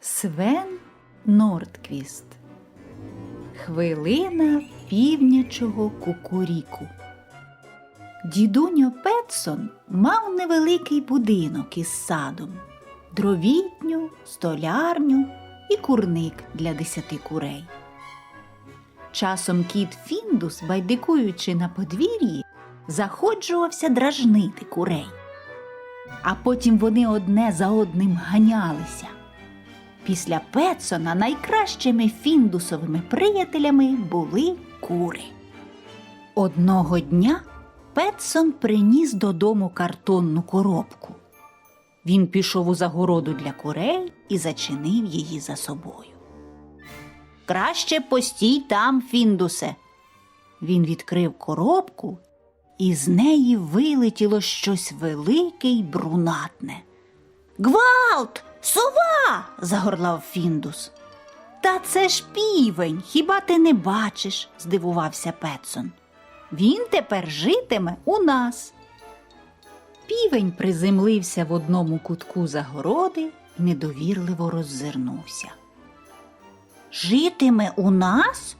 Свен Нордквіст. Хвилина півнячого кукуріку. Дідуньо Петсон мав невеликий будинок із садом, дровітню, столярню і курник для десяти курей. Часом кіт Фіндус, байдикуючи на подвір'ї, заходжувався дражнити курей. А потім вони одне за одним ганялися. Після Петсона найкращими фіндусовими приятелями були кури. Одного дня Петсон приніс додому картонну коробку. Він пішов у загороду для курей і зачинив її за собою. Краще постій там, Фіндусе. Він відкрив коробку, і з неї вилетіло щось велике й брунатне. Гвалт! Сова. загорлав Фіндус. Та це ж півень, хіба ти не бачиш? здивувався Петсон. Він тепер житиме у нас. Півень приземлився в одному кутку загороди і недовірливо роззирнувся. Житиме у нас?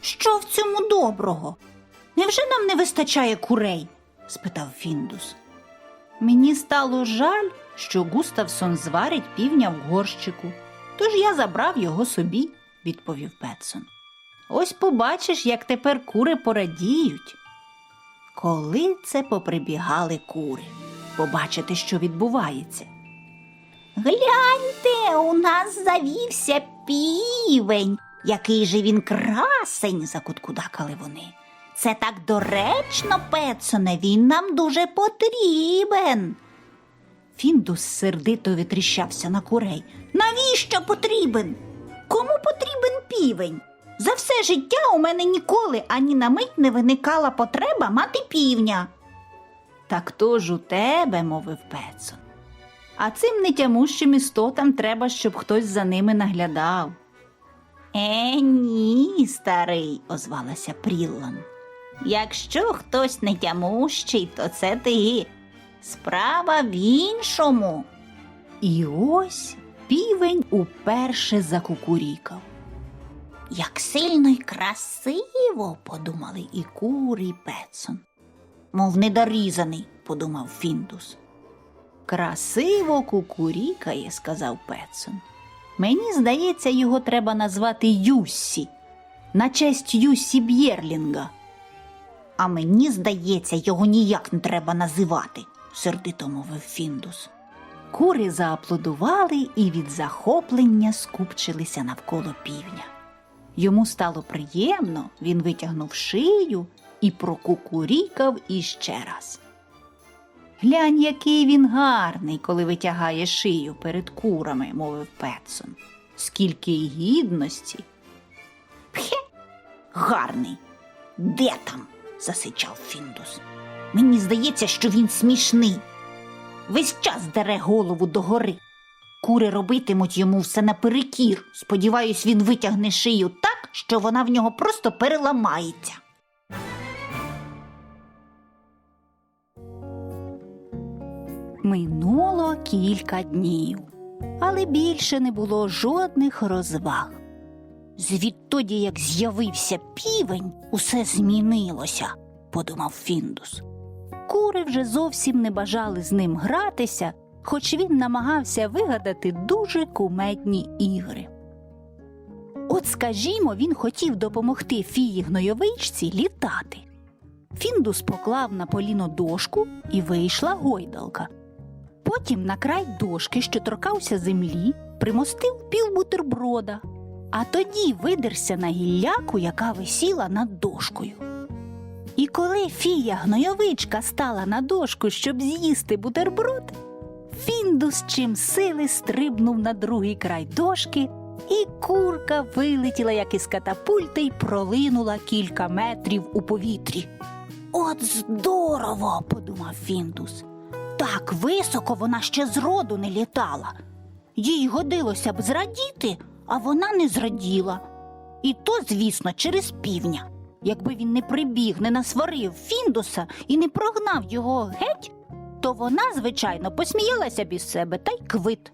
Що в цьому доброго? Невже нам не вистачає курей? спитав Фіндус. Мені стало жаль, що Густавсон зварить півня в горщику, тож я забрав його собі, відповів Петсон. Ось побачиш, як тепер кури порадіють. Коли це поприбігали кури, побачити, що відбувається. Гляньте, у нас завівся півень. Який же він красень, закуткудакали вони. Це так доречно, Петсоне, він нам дуже потрібен. Фіндус сердито витріщався на курей. Навіщо потрібен? Кому потрібен півень? За все життя у мене ніколи ані на мить не виникала потреба мати півня. Так то ж у тебе, мовив Петсон. А цим нетямущим істотам треба, щоб хтось за ними наглядав. Е, ні, старий, озвалася Пріллан. Якщо хтось нетямущий, то це ти. Справа в іншому. І ось півень уперше закукурікав. Як сильно й красиво, подумали і кури, і Петсон. Мов недорізаний, подумав Фіндус. Красиво кукурікає, сказав Петсон. Мені здається, його треба назвати Юссі, на честь Юссі Б'єрлінга. А мені здається, його ніяк не треба називати, сердито мовив Фіндус. Кури зааплодували і від захоплення скупчилися навколо півня. Йому стало приємно, він витягнув шию і прокукурікав іще раз. Глянь, який він гарний, коли витягає шию перед курами, мовив Петсон. Скільки й гідності. Пхе, гарний. Де там? Засичав Фіндус. Мені здається, що він смішний. Весь час дере голову догори. Кури робитимуть йому все наперекір. Сподіваюсь, він витягне шию так, що вона в нього просто переламається. Минуло кілька днів, але більше не було жодних розваг. Звідтоді, як з'явився півень, усе змінилося, подумав Фіндус. Кури вже зовсім не бажали з ним гратися, хоч він намагався вигадати дуже кумедні ігри. От, скажімо, він хотів допомогти фії гнойовичці літати. Фіндус поклав на поліно дошку і вийшла гойдалка. Потім на край дошки, що торкався землі, примостив пів бутерброда, а тоді видерся на гілляку, яка висіла над дошкою. І коли фія гнойовичка стала на дошку, щоб з'їсти бутерброд, Фіндус чим сили стрибнув на другий край дошки, і курка вилетіла, як із катапульти, й пролинула кілька метрів у повітрі. От здорово, подумав Фіндус. Так високо вона ще зроду не літала. Їй годилося б зрадіти, а вона не зраділа. І то, звісно, через півня. Якби він не прибіг, не насварив Фіндуса і не прогнав його геть, то вона, звичайно, посміялася б із себе та й квит.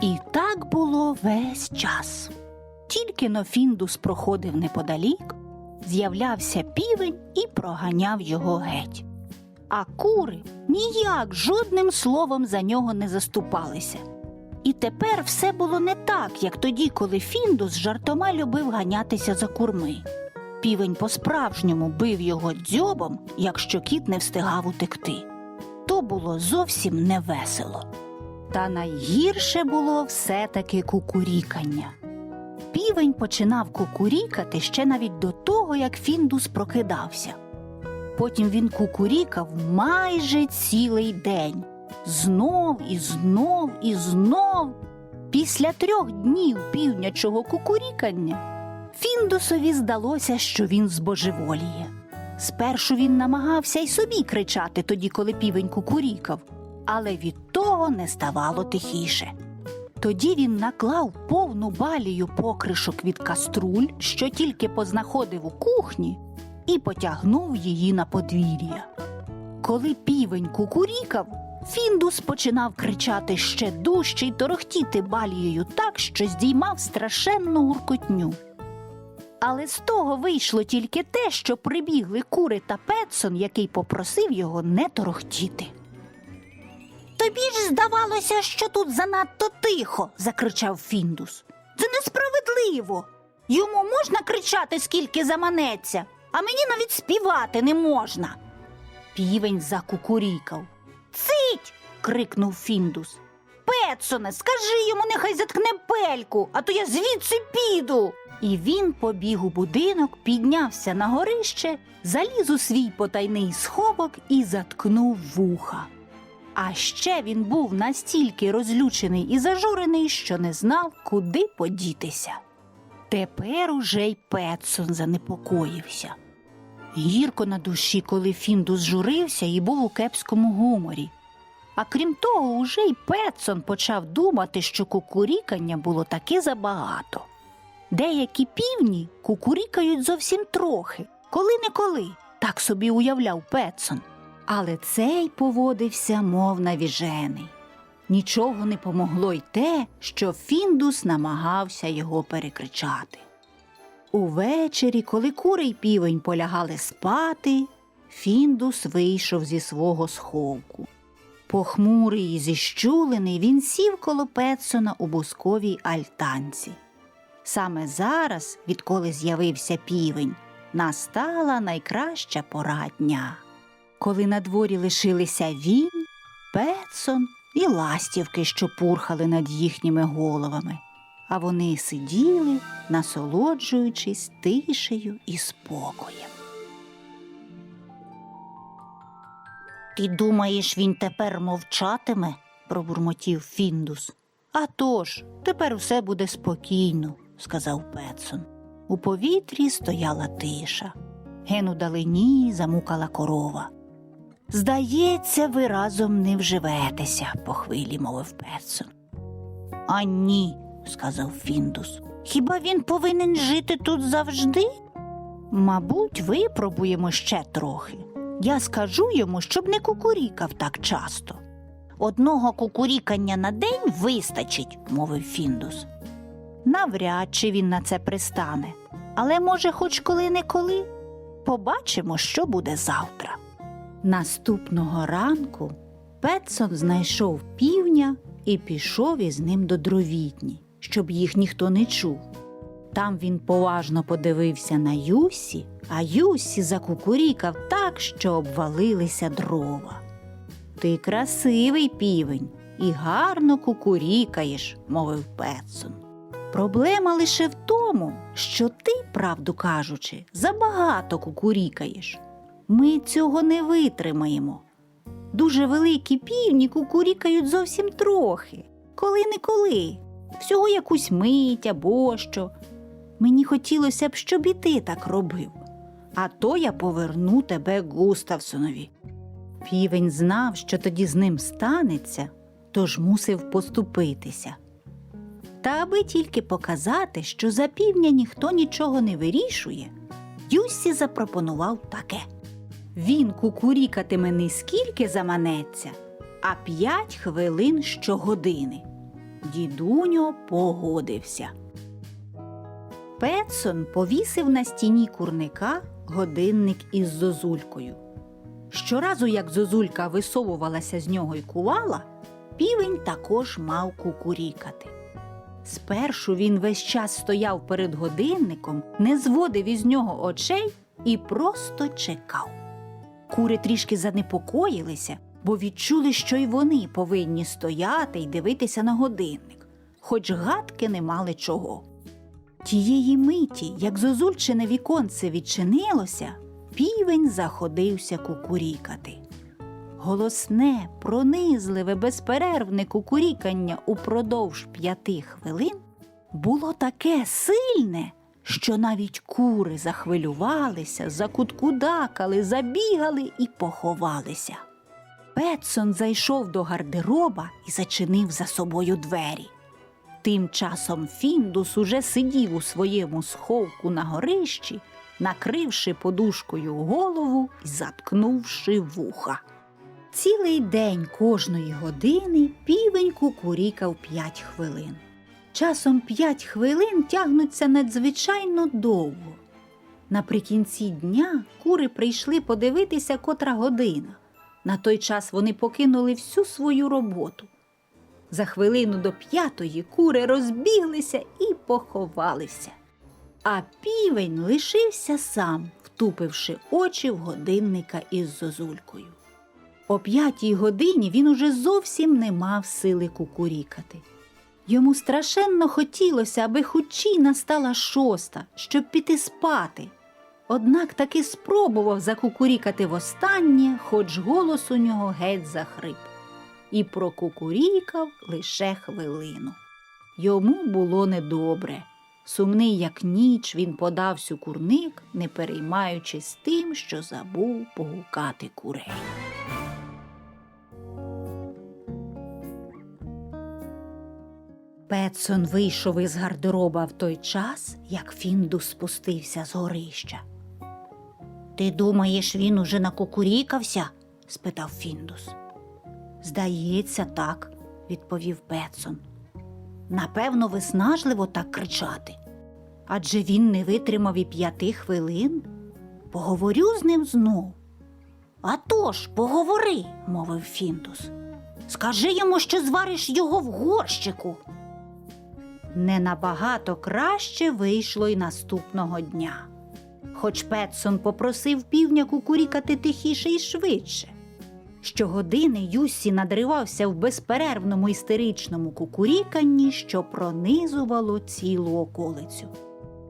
І так було весь час. Тільки но Фіндус проходив неподалік, з'являвся півень і проганяв його геть. А кури ніяк жодним словом за нього не заступалися. І тепер все було не так, як тоді, коли Фіндус жартома любив ганятися за курми. Півень по-справжньому бив його дзьобом, якщо кіт не встигав утекти. То було зовсім невесело. Та найгірше було все-таки кукурікання. Півень починав кукурікати ще навіть до того, як Фіндус прокидався. Потім він кукурікав майже цілий день. Знов і знов і знов. Після трьох днів півнячого кукурікання Фіндусові здалося, що він збожеволіє. Спершу він намагався й собі кричати тоді, коли півень кукурікав, але від того не ставало тихіше. Тоді він наклав повну балію покришок від каструль, що тільки познаходив у кухні, і потягнув її на подвір'я. Коли півень кукурікав, Фіндус починав кричати ще дужче й торохтіти балією так, що здіймав страшенну гуркотню. Але з того вийшло тільки те, що прибігли кури та Петсон, який попросив його не торохтіти. Тобі ж здавалося, що тут занадто тихо, закричав Фіндус. Це несправедливо. Йому можна кричати, скільки заманеться, а мені навіть співати не можна. Півень закукурікав. Цить. крикнув Фіндус. Петсоне, скажи йому, нехай заткне пельку, а то я звідси піду. І він побіг у будинок, піднявся на горище, заліз у свій потайний сховок і заткнув вуха. А ще він був настільки розлючений і зажурений, що не знав, куди подітися. Тепер уже й Петсон занепокоївся. Гірко на душі, коли Фіндус журився і був у кепському гуморі. А крім того, уже й Петсон почав думати, що кукурікання було таки забагато. Деякі півні кукурікають зовсім трохи, коли-неколи, так собі уявляв Петсон. Але цей поводився, мов навіжений. Нічого не помогло й те, що Фіндус намагався його перекричати. Увечері, коли кури й півень полягали спати, Фіндус вийшов зі свого сховку. Похмурий і зіщулений, він сів коло Петсона у бусковій альтанці. Саме зараз, відколи з'явився півень, настала найкраща пора дня. Коли на дворі лишилися він, Петсон і ластівки, що пурхали над їхніми головами, а вони сиділи, насолоджуючись тишею і спокоєм. Ти думаєш, він тепер мовчатиме? пробурмотів Фіндус. «А тож, тепер все буде спокійно, сказав Петсон. У повітрі стояла тиша. Ген у далині замукала корова. Здається, ви разом не вживетеся, по хвилі мовив Петсон. А ні, сказав Фіндус. Хіба він повинен жити тут завжди? Мабуть, випробуємо ще трохи. Я скажу йому, щоб не кукурікав так часто. Одного кукурікання на день вистачить, мовив Фіндус. Навряд чи він на це пристане, але, може, хоч коли-неколи. Побачимо, що буде завтра. Наступного ранку Петсон знайшов півня і пішов із ним до дровітні, щоб їх ніхто не чув. Там він поважно подивився на Юсі, а Юсі закукурікав так, що обвалилися дрова. Ти красивий півень і гарно кукурікаєш, мовив Петсон. Проблема лише в тому, що ти, правду кажучи, забагато кукурікаєш. Ми цього не витримаємо. Дуже великі півні кукурікають зовсім трохи, коли-неколи, всього якусь мить або що. Мені хотілося б, щоб і ти так робив. А то я поверну тебе Густавсонові. Півень знав, що тоді з ним станеться, тож мусив поступитися. Та аби тільки показати, що за півня ніхто нічого не вирішує, Юссі запропонував таке. Він кукурікатиме не скільки заманеться, а п'ять хвилин щогодини. Дідуньо погодився. Петсон повісив на стіні курника годинник із зозулькою. Щоразу, як зозулька висовувалася з нього й кувала, півень також мав кукурікати. Спершу він весь час стояв перед годинником, не зводив із нього очей і просто чекав. Кури трішки занепокоїлися, бо відчули, що й вони повинні стояти й дивитися на годинник, хоч гадки не мали чого. Тієї миті, як зозульчине віконце відчинилося, півень заходився кукурікати. Голосне, пронизливе, безперервне кукурікання упродовж п'яти хвилин було таке сильне, що навіть кури захвилювалися, закуткудакали, забігали і поховалися. Петсон зайшов до гардероба і зачинив за собою двері. Тим часом Фіндус уже сидів у своєму сховку на горищі, накривши подушкою голову і заткнувши вуха. Цілий день кожної години півень кукурікав п'ять хвилин. Часом п'ять хвилин тягнуться надзвичайно довго. Наприкінці дня кури прийшли подивитися котра година. На той час вони покинули всю свою роботу. За хвилину до п'ятої кури розбіглися і поховалися. А півень лишився сам, втупивши очі в годинника із зозулькою. О п'ятій годині він уже зовсім не мав сили кукурікати. Йому страшенно хотілося, аби хучі настала шоста, щоб піти спати. Однак таки спробував закукурікати востаннє, хоч голос у нього геть захрип, і прокукурікав лише хвилину. Йому було недобре. Сумний, як ніч, він подався курник, не переймаючись тим, що забув погукати курей. Петсон вийшов із гардероба в той час, як Фіндус спустився з горища. Ти думаєш, він уже накукурікався? спитав Фіндус. Здається, так, відповів Петсон. Напевно, виснажливо так кричати. Адже він не витримав і п'яти хвилин. Поговорю з ним знов. «А тож, поговори, мовив Фіндус. Скажи йому, що звариш його в горщику. Не набагато краще вийшло й наступного дня. Хоч Петсон попросив півня кукурікати тихіше і швидше. Щогодини Юссі надривався в безперервному істеричному кукуріканні, що пронизувало цілу околицю.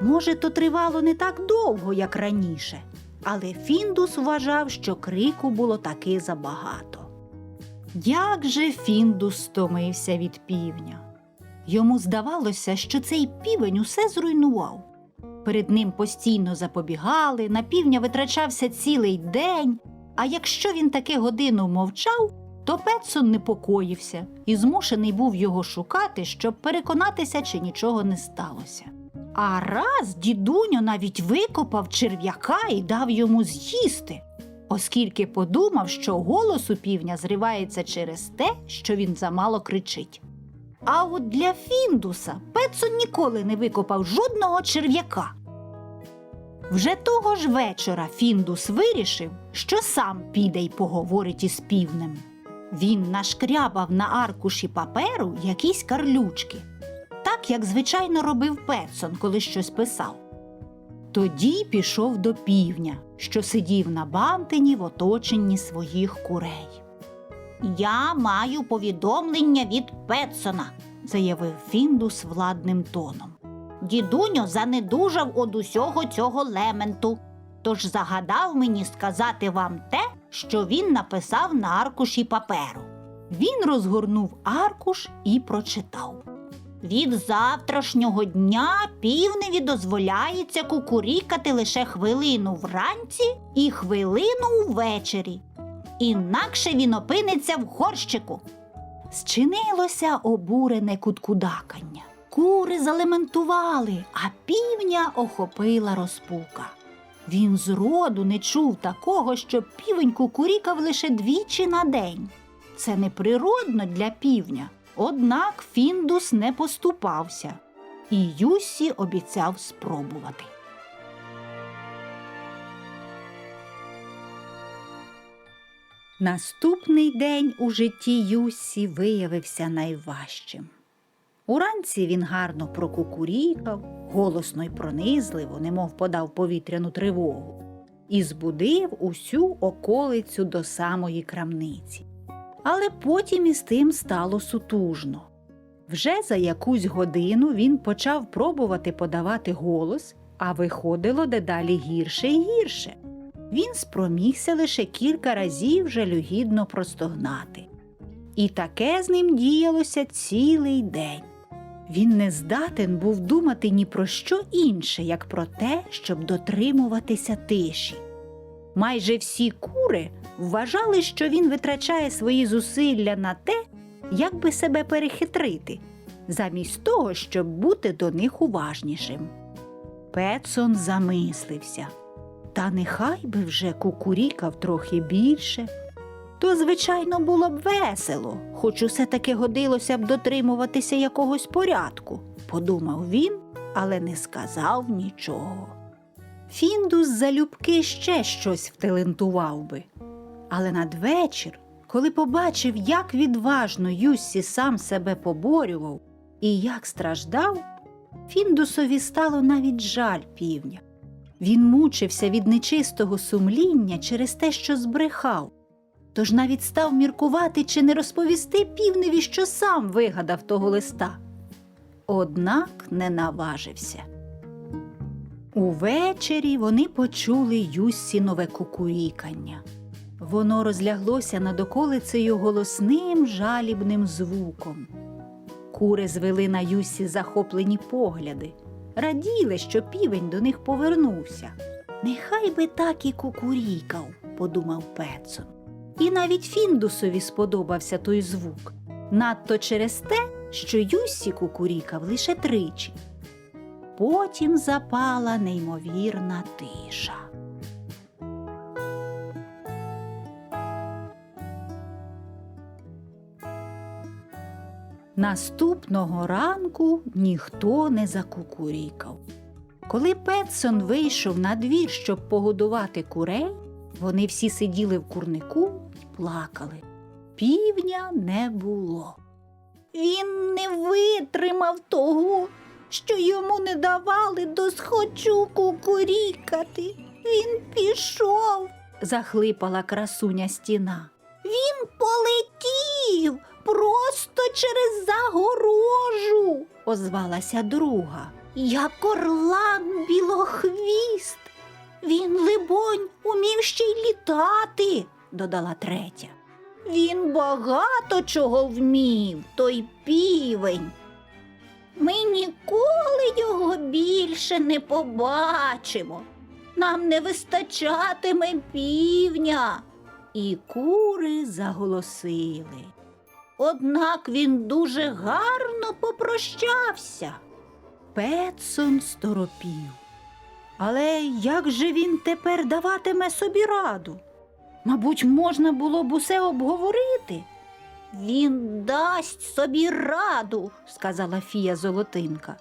Може, то тривало не так довго, як раніше, але Фіндус вважав, що крику було таки забагато. Як же Фіндус стомився від півня? Йому здавалося, що цей півень усе зруйнував. Перед ним постійно запобігали, на півня витрачався цілий день, а якщо він таки годину мовчав, то Петсон непокоївся і змушений був його шукати, щоб переконатися, чи нічого не сталося. А раз дідуньо навіть викопав черв'яка і дав йому з'їсти, оскільки подумав, що голос у півня зривається через те, що він замало кричить. А от для Фіндуса Петсон ніколи не викопав жодного черв'яка. Вже того ж вечора Фіндус вирішив, що сам піде й поговорить із півнем. Він нашкрябав на аркуші паперу якісь карлючки, так як звичайно робив Петсон, коли щось писав. Тоді пішов до півня, що сидів на бантині в оточенні своїх курей. Я маю повідомлення від Петсона, заявив Фіндус владним тоном. Дідуньо занедужав од усього цього лементу, тож загадав мені сказати вам те, що він написав на аркуші паперу. Він розгорнув аркуш і прочитав. Від завтрашнього дня півневі дозволяється кукурікати лише хвилину вранці і хвилину ввечері. Інакше він опиниться в горщику. Зчинилося обурене куткудакання. Кури залементували, а півня охопила розпука. Він зроду не чув такого, що півень кукурікав лише двічі на день. Це неприродно для півня, Однак Фіндус не поступався, і Юсі обіцяв спробувати. Наступний день у житті Юсі виявився найважчим. Уранці він гарно прокукурікав, голосно й пронизливо, немов подав повітряну тривогу, і збудив усю околицю до самої крамниці. Але потім із тим стало сутужно. Вже за якусь годину він почав пробувати подавати голос, а виходило дедалі гірше і гірше. Він спромігся лише кілька разів жалюгідно простогнати. І таке з ним діялося цілий день. Він не здатен був думати ні про що інше, як про те, щоб дотримуватися тиші. Майже всі кури вважали, що він витрачає свої зусилля на те, як би себе перехитрити, замість того, щоб бути до них уважнішим. Петсон замислився. Та нехай би вже кукурікав трохи більше. То, звичайно, було б весело, хоч усе таки годилося б дотримуватися якогось порядку, подумав він, але не сказав нічого. Фіндус залюбки ще щось вталентував би. Але надвечір, коли побачив, як відважно Юссі сам себе поборював і як страждав, Фіндусові стало навіть жаль півня. Він мучився від нечистого сумління через те, що збрехав, тож навіть став міркувати, чи не розповісти півневі, що сам вигадав того листа. Однак не наважився. Увечері вони почули Юссінове кукурікання. Воно розляглося над околицею голосним жалібним звуком. Кури звели на Юссі захоплені погляди, раділи, що півень до них повернувся. Нехай би так і кукурікав, подумав Петсон. І навіть Фіндусові сподобався той звук, надто через те, що Юссі кукурікав лише тричі. Потім запала неймовірна тиша. Наступного ранку ніхто не закукурікав. Коли Петсон вийшов на двір, щоб погодувати курей, вони всі сиділи в курнику і плакали. Півня не було. Він не витримав того, що йому не давали досхочу кукурікати. Він пішов, захлипала красуня стіна. Він полетів просто через загорожу, озвалася друга. Як орлан білохвіст. Він, либонь, умів ще й літати, додала третя. Він багато чого вмів, той півень. Ми ніколи його більше не побачимо. Нам не вистачатиме півня. І кури заголосили. Однак він дуже гарно попрощався. Петсон сторопів. Але як же він тепер даватиме собі раду? Мабуть, можна було б усе обговорити. Він дасть собі раду, сказала фія Золотинка.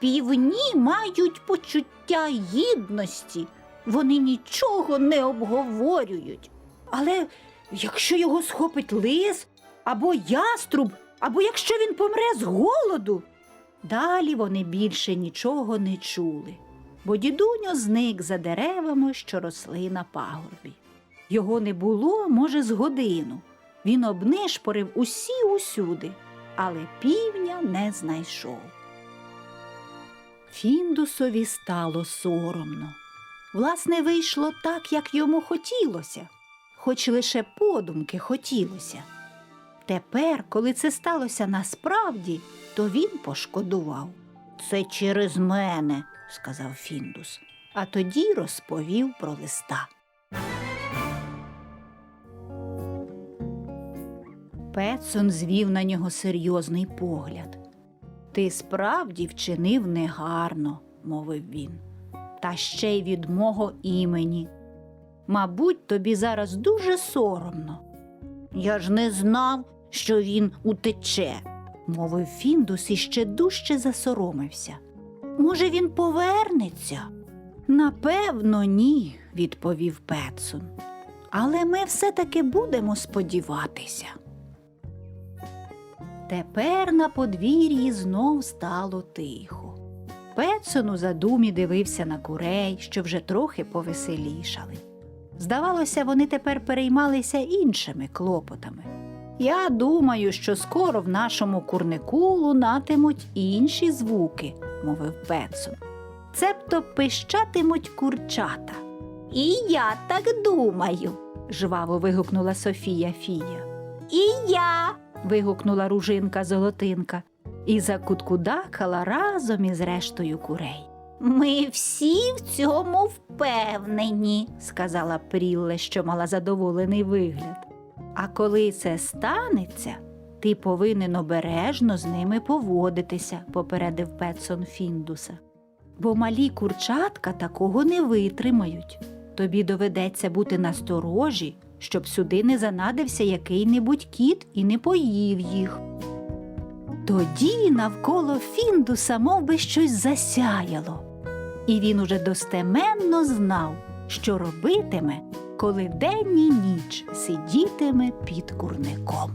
Півні мають почуття гідності, вони нічого не обговорюють. Але якщо його схопить лис або яструб, або якщо він помре з голоду. Далі вони більше нічого не чули, бо дідуньо зник за деревами, що росли на пагорбі. Його не було, може, з годину. Він обнишпорив усі усюди, але півня не знайшов. Фіндусові стало соромно. Власне, вийшло так, як йому хотілося, хоч лише подумки хотілося. Тепер, коли це сталося насправді, то він пошкодував. Це через мене, сказав Фіндус, а тоді розповів про листа. Петсон звів на нього серйозний погляд. Ти справді вчинив негарно, мовив він, та ще й від мого імені. Мабуть, тобі зараз дуже соромно. Я ж не знав, що він утече, мовив Фіндус і ще дужче засоромився. Може, він повернеться? Напевно, ні, відповів Петсон. Але ми все-таки будемо сподіватися. Тепер на подвір'ї знов стало тихо. Петсон у задумі дивився на курей, що вже трохи повеселішали. Здавалося, вони тепер переймалися іншими клопотами. Я думаю, що скоро в нашому курнику лунатимуть інші звуки, мовив Петсон. Цебто пищатимуть курчата. І я так думаю, жваво вигукнула Софія Фія. І я. вигукнула ружинка Золотинка і закуткудакала разом із рештою курей. Ми всі в цьому впевнені, сказала Прілле, що мала задоволений вигляд. А коли це станеться, ти повинен обережно з ними поводитися, попередив Петсон Фіндуса. Бо малі курчатка такого не витримають. Тобі доведеться бути насторожі, щоб сюди не занадився який-небудь кіт і не поїв їх. Тоді навколо Фіндуса мов би щось засяяло, і він уже достеменно знав, що робитиме, коли день і ніч сидітиме під курником.